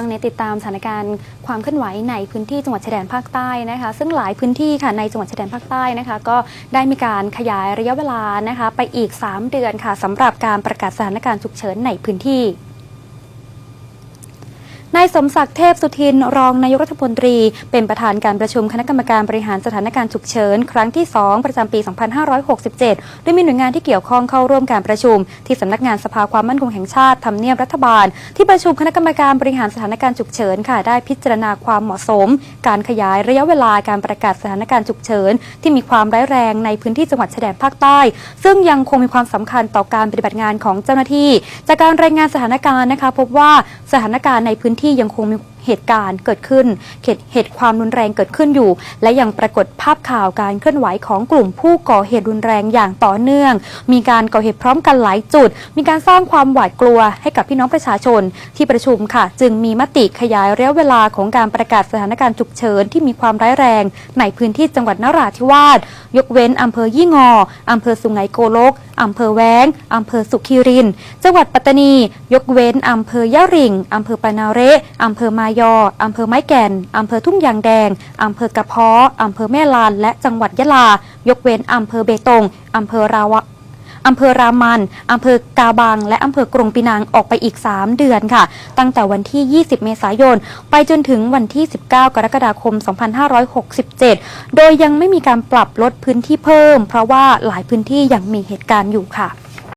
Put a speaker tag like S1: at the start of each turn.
S1: ช่วงนี้ติดตามสถานการณ์ความเคลื่อนไหวในพื้นที่จังหวัดชายแดนภาคใต้นะคะ ซึ่งหลายพื้นที่ค่ะในจังหวัดชายแดนภาคใต้นะคะ ก็ได้มีการขยายระยะเวลานะคะ ไปอีก 3 เดือนค่ะสำหรับการประกาศสถานการณ์ฉุกเฉินในพื้นที่ นายสมศักดิ์เทพสุทิน รองนายกรัฐมนตรี เป็นประธานการประชุมคณะกรรมการบริหารสถานการณ์ฉุกเฉิน ครั้งที่ 2 ประจำปี 2567โดยมีหน่วยงานที่เกี่ยวข้องเข้าร่วมการประชุม ที่สำนักงานสภาความมั่นคงแห่งชาติทำเนียบรัฐบาล ที่ประชุมคณะกรรมการบริหารสถานการณ์ฉุกเฉินค่ะได้พิจารณาความเหมาะสม การขยายระยะเวลาการประกาศสถานการณ์ฉุกเฉิน ที่มีความร้ายแรงในพื้นที่จังหวัดชายแดนภาคใต้ ซึ่งยังคงมีความสำคัญต่อการปฏิบัติงานของเจ้าหน้าที่ จากการรายงานสถานการณ์นะคะ พบว่าสถานการณ์ในพื้นที่ยังคงมีเหตุการณ์เกิดขึ้นเหตุความรุนแรงเกิดขึ้นอยู่ และยังปรากฏภาพข่าวการเคลื่อนไหวของกลุ่มผู้ก่อเหตุรุนแรงอย่างต่อเนื่อง มีการก่อเหตุพร้อมกันหลายจุด มีการสร้างความหวาดกลัวให้กับพี่น้องประชาชนที่ประชุมค่ะ จึงมีมติขยายระยะเวลาของการประกาศสถานการณ์ฉุกเฉินที่มีความร้ายแรง ในพื้นที่จังหวัดนราธิวาสยกเว้นอำเภอยี่งออำเภอสุไหงโกลกอำเภอแวงอำเภอสุขีริน จังหวัดปัตตานี ยกเว้นอำเภอยะริงอำเภอปานาเระอำเภอมาายออำเภอไม้แก่นอำเภอทุ่งยางแดงอำเภอกระเพาะอำเภอแม่ลาน และจังหวัดยะลา ยกเว้นอำเภอเบตงอำเภอราวะอำเภอรามันอำเภอกาบัง และอำเภอกรุงปีนังออกไปอีก 3 เดือนค่ะ ตั้งแต่วันที่ 20 เมษายน ไปจนถึงวันที่ 19 กรกฎาคม 2567 โดยยังไม่มีการปรับลดพื้นที่เพิ่ม เพราะว่าหลายพื้นที่ยังมีเหตุการณ์อยู่ค่ะ